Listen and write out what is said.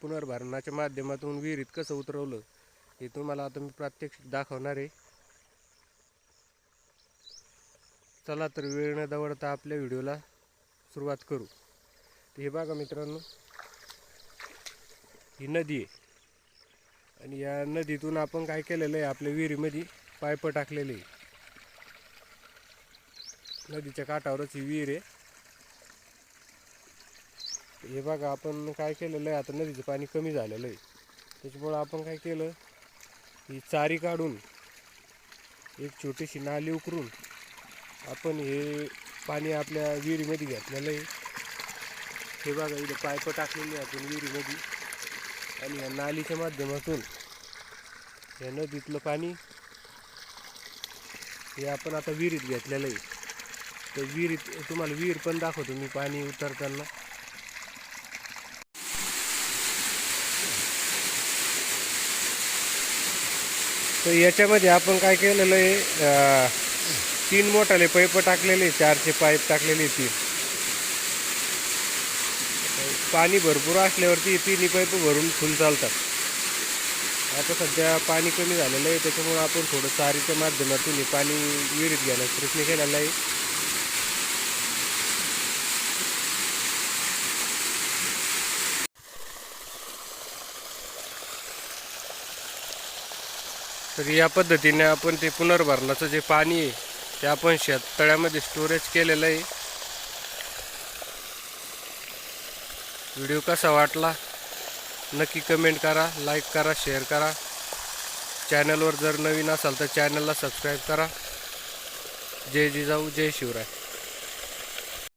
पुनर्भरणाच्या माध्यमातून विहिरीत कसं उतरवलं हे तुम्हाला आता मी प्रात्यक्षिक दाखवणार आहे. चला तर वेळ न दवडता आपल्या व्हिडिओला सुरुवात करू. हे बघा मित्रांनो ही नदी आहे. आणि या नदीतून आपण काय केलेलं आहे आपल्या विहिरीमध्ये पायप टाकलेले आहे. नदीच्या काठावरच ही विहीर आहे. हे बघा आपण काय केलेलं आहे आता नदीचं पाणी कमी झालेलं आहे. त्याच्यामुळं आपण काय केलं ही चारी काढून एक छोटीशी नाली उकरून आपण हे पाणी आपल्या विहिरीमध्ये घेतलेलं आहे. हे बघा इथं पाईप टाकलेली आहे आपण विहिरीमध्ये. आणि या नालीच्या माध्यमातून या नदीतलं पाणी हे आपण आता विहिरीत घेतलेलं आहे. तर विहिरीत तुम्हाला विहीर पण दाखवतो मी पाणी उतरताना. तर याच्यामध्ये आपण काय केलेलं आहे तीन मोठाले पाईप टाकलेले चारशे चारचे पाईप टाकलेले तीन पाणी भरपूर असल्यावरती तिन्ही पाईप भरून फुल चालतात. आता सध्या पाणी कमी झालेलं आहे त्याच्यामुळं आपण थोडं चारीच्या माध्यमातून पाणी विहिरीत घ्यायला प्रयत्न केलेला आहे. तर या पद्धतीने आपण ते पुनर्भरणाचं जे पाणी आहे ते आपण शेततळ्यामध्ये स्टोरेज केलेलं आहे. व्हिडिओ कसा वाटला? नक्की कमेंट करा लाईक करा शेअर करा. चॅनलवर जर नवीन असाल तर चॅनलला सबस्क्राईब करा. जय जिजाऊ जय शिवराय.